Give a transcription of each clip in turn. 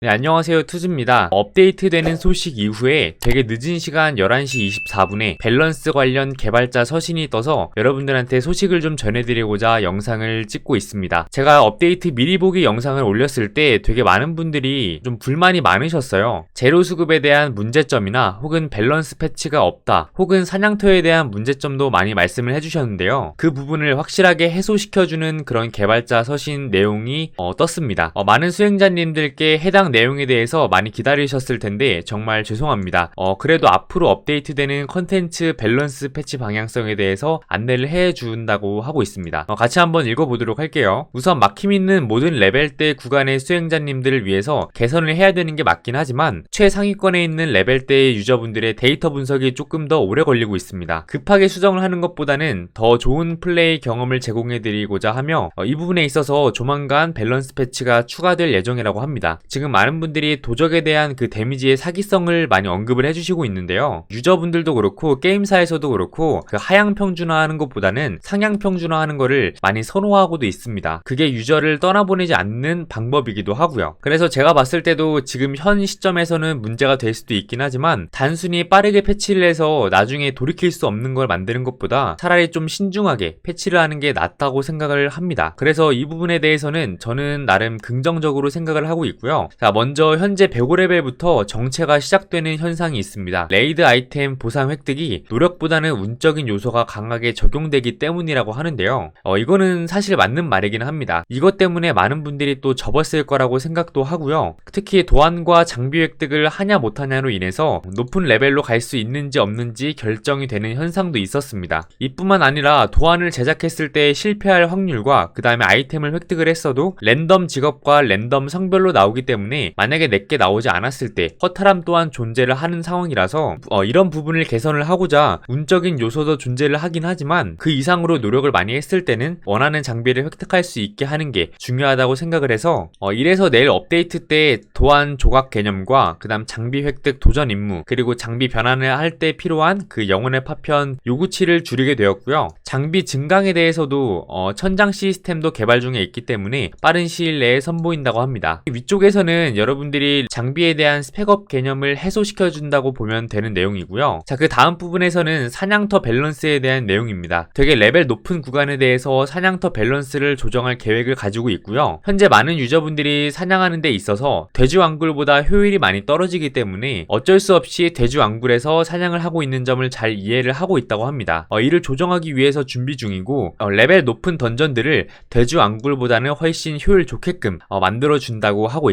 네, 안녕하세요. 투즈입니다. 업데이트되는 소식 이후에 되게 늦은 시간 11시 24분에 밸런스 관련 개발자 서신이 떠서 여러분들한테 소식을 좀 전해드리고자 영상을 찍고 있습니다. 제가 업데이트 미리 보기 영상을 올렸을 때 되게 많은 분들이 좀 불만이 많으셨어요. 제로 수급에 대한 문제점이나 혹은 밸런스 패치가 없다, 혹은 사냥터에 대한 문제점도 많이 말씀을 해주셨는데요. 그 부분을 확실하게 해소시켜주는 그런 개발자 서신 내용이 어, 떴습니다. 어, 많은 수행자님들께 해당 내용에 대해서 많이 기다리셨을 텐데 정말 죄송합니다. 어, 그래도 앞으로 업데이트되는 컨텐츠 밸런스 패치 방향성에 대해서 안내를 해준다고 하고 있습니다. 어, 같이 한번 읽어보도록 할게요. 우선 막힘 있는 모든 레벨대 구간의 수행자님들을 위해서 개선을 해야 되는 게 맞긴 하지만 최상위권에 있는 레벨대의 유저분들의 데이터 분석이 조금 더 오래 걸리고 있습니다. 급하게 수정을 하는 것보다는 더 좋은 플레이 경험을 제공해드리고자 하며 어, 이 부분에 있어서 조만간 밸런스 패치가 추가될 예정이라고 합니다. 지금 많은 분들이 도적에 대한 그 데미지의 사기성을 많이 언급을 해주시고 있는데요. 유저분들도 그렇고 게임사에서도 그렇고 그 하향 평준화하는 것보다는 상향 평준화하는 거를 많이 선호하고도 있습니다. 그게 유저를 떠나보내지 않는 방법이기도 하고요. 그래서 제가 봤을 때도 지금 현 시점에서는 문제가 될 수도 있긴 하지만 단순히 빠르게 패치를 해서 나중에 돌이킬 수 없는 걸 만드는 것보다 차라리 좀 신중하게 패치를 하는 게 낫다고 생각을 합니다. 그래서 이 부분에 대해서는 저는 나름 긍정적으로 생각을 하고 있고요. 자, 먼저 현재 105레벨부터 정체가 시작되는 현상이 있습니다. 레이드 아이템 보상 획득이 노력보다는 운적인 요소가 강하게 적용되기 때문이라고 하는데요. 어, 이거는 사실 맞는 말이긴 합니다. 이것 때문에 많은 분들이 또 접었을 거라고 생각도 하고요. 특히 도안과 장비 획득을 하냐 못하냐로 인해서 높은 레벨로 갈 수 있는지 없는지 결정이 되는 현상도 있었습니다. 이뿐만 아니라 도안을 제작했을 때 실패할 확률과 그 다음에 아이템을 획득을 했어도 랜덤 직업과 랜덤 성별로 나오기 때문에 만약에 내게 나오지 않았을 때 허탈함 또한 존재를 하는 상황이라서 어, 이런 부분을 개선을 하고자 운적인 요소도 존재를 하긴 하지만 그 이상으로 노력을 많이 했을 때는 원하는 장비를 획득할 수 있게 하는 게 중요하다고 생각을 해서 어, 이래서 내일 업데이트 때 도안 조각 개념과 그 다음 장비 획득 도전 임무 그리고 장비 변환을 할 때 필요한 그 영혼의 파편 요구치를 줄이게 되었고요. 장비 증강에 대해서도 어, 천장 시스템도 개발 중에 있기 때문에 빠른 시일 내에 선보인다고 합니다. 위쪽에서는 여러분들이 장비에 대한 스펙업 개념을 해소시켜 준다고 보면 되는 내용이고요. 자, 그 다음 부분에서는 사냥터 밸런스에 대한 내용입니다. 되게 레벨 높은 구간에 대해서 사냥터 밸런스를 조정할 계획을 가지고 있고요. 현재 많은 유저분들이 사냥하는 데 있어서 돼지 왕굴보다 효율이 많이 떨어지기 때문에 어쩔 수 없이 돼지 왕굴에서 사냥을 하고 있는 점을 잘 이해를 하고 있다고 합니다. 어, 이를 조정하기 위해서 준비 중이고 어, 레벨 높은 던전들을 돼지 왕굴보다는 훨씬 효율 좋게끔 어, 만들어 준다고 하고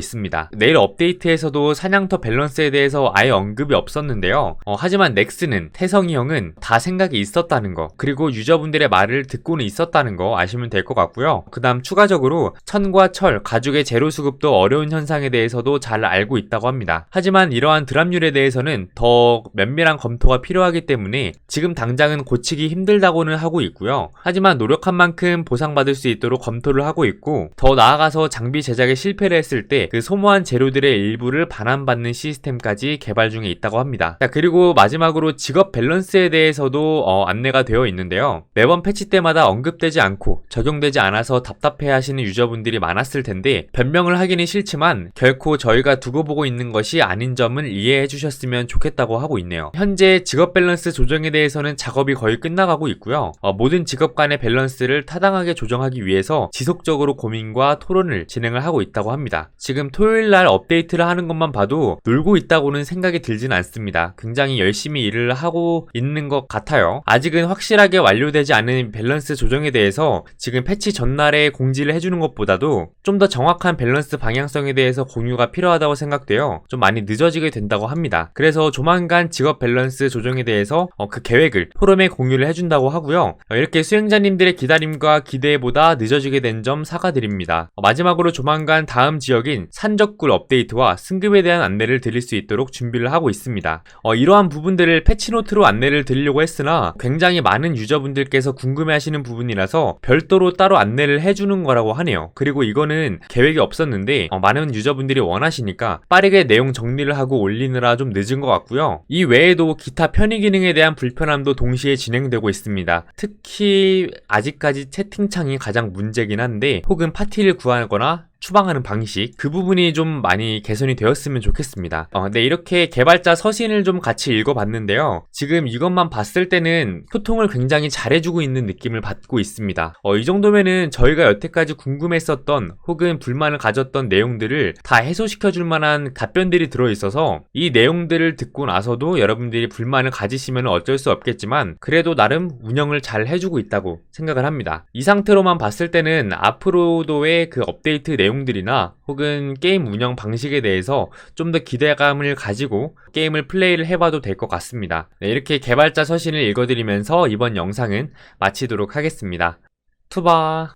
내일 업데이트에서도 사냥터 밸런스에 대해서 아예 언급이 없었는데요. 어, 하지만 넥스는 태성이 형은 다 생각이 있었다는 거 그리고 유저분들의 말을 듣고는 있었다는 거 아시면 될 것 같고요. 그 다음 추가적으로 천과 철, 가죽의 제로 수급도 어려운 현상에 대해서도 잘 알고 있다고 합니다. 하지만 이러한 드랍률에 대해서는 더 면밀한 검토가 필요하기 때문에 지금 당장은 고치기 힘들다고는 하고 있고요. 하지만 노력한 만큼 보상받을 수 있도록 검토를 하고 있고 더 나아가서 장비 제작에 실패를 했을 때 그 소모한 재료들의 일부를 반환받는 시스템까지 개발 중에 있다고 합니다. 자, 그리고 마지막으로 직업 밸런스에 대해서도 어, 안내가 되어 있는데요. 매번 패치 때마다 언급되지 않고 적용되지 않아서 답답해 하시는 유저분들이 많았을 텐데 변명을 하기는 싫지만 결코 저희가 두고 보고 있는 것이 아닌 점을 이해해 주셨으면 좋겠다고 하고 있네요. 현재 직업 밸런스 조정에 대해서는 작업이 거의 끝나가고 있고요. 어, 모든 직업 간의 밸런스를 타당하게 조정하기 위해서 지속적으로 고민과 토론을 진행을 하고 있다고 합니다. 지금 토요일 날 업데이트를 하는 것만 봐도 놀고 있다고는 생각이 들진 않습니다. 굉장히 열심히 일을 하고 있는 것 같아요. 아직은 확실하게 완료되지 않은 밸런스 조정에 대해서 지금 패치 전날에 공지를 해주는 것보다도 좀 더 정확한 밸런스 방향성에 대해서 공유가 필요하다고 생각돼요. 좀 많이 늦어지게 된다고 합니다. 그래서 조만간 직업 밸런스 조정에 대해서 어, 그 계획을 포럼에 공유를 해준다고 하고요. 어, 이렇게 수행자님들의 기다림과 기대보다 늦어지게 된 점 사과드립니다. 어, 마지막으로 조만간 다음 지역인 산적 굴 업데이트와 승급에 대한 안내를 드릴 수 있도록 준비를 하고 있습니다. 어, 이러한 부분들을 패치노트로 안내를 드리려고 했으나 굉장히 많은 유저분들께서 궁금해하시는 부분이라서 별도로 따로 안내를 해주는 거라고 하네요. 그리고 이거는 계획이 없었는데 어, 많은 유저분들이 원하시니까 빠르게 내용 정리를 하고 올리느라 좀 늦은 것 같고요. 이 외에도 기타 편의 기능에 대한 불편함도 동시에 진행되고 있습니다. 특히 아직까지 채팅창이 가장 문제긴 한데 혹은 파티를 구하거나 추방하는 방식 그 부분이 좀 많이 개선이 되었으면 좋겠습니다. 어, 네 이렇게 개발자 서신을 좀 같이 읽어봤는데요. 지금 이것만 봤을 때는 소통을 굉장히 잘해주고 있는 느낌을 받고 있습니다. 어, 이 정도면은 저희가 여태까지 궁금했었던 혹은 불만을 가졌던 내용들을 다 해소시켜줄 만한 답변들이 들어있어서 이 내용들을 듣고 나서도 여러분들이 불만을 가지시면 어쩔 수 없겠지만 그래도 나름 운영을 잘 해주고 있다고 생각을 합니다. 이 상태로만 봤을 때는 앞으로도의 그 업데이트 내용 들이나 혹은 게임 운영 방식에 대해서 좀 더 기대감을 가지고 게임을 플레이를 해봐도 될 것 같습니다. 네, 이렇게 개발자 서신을 읽어드리면서 이번 영상은 마치도록 하겠습니다. 투바.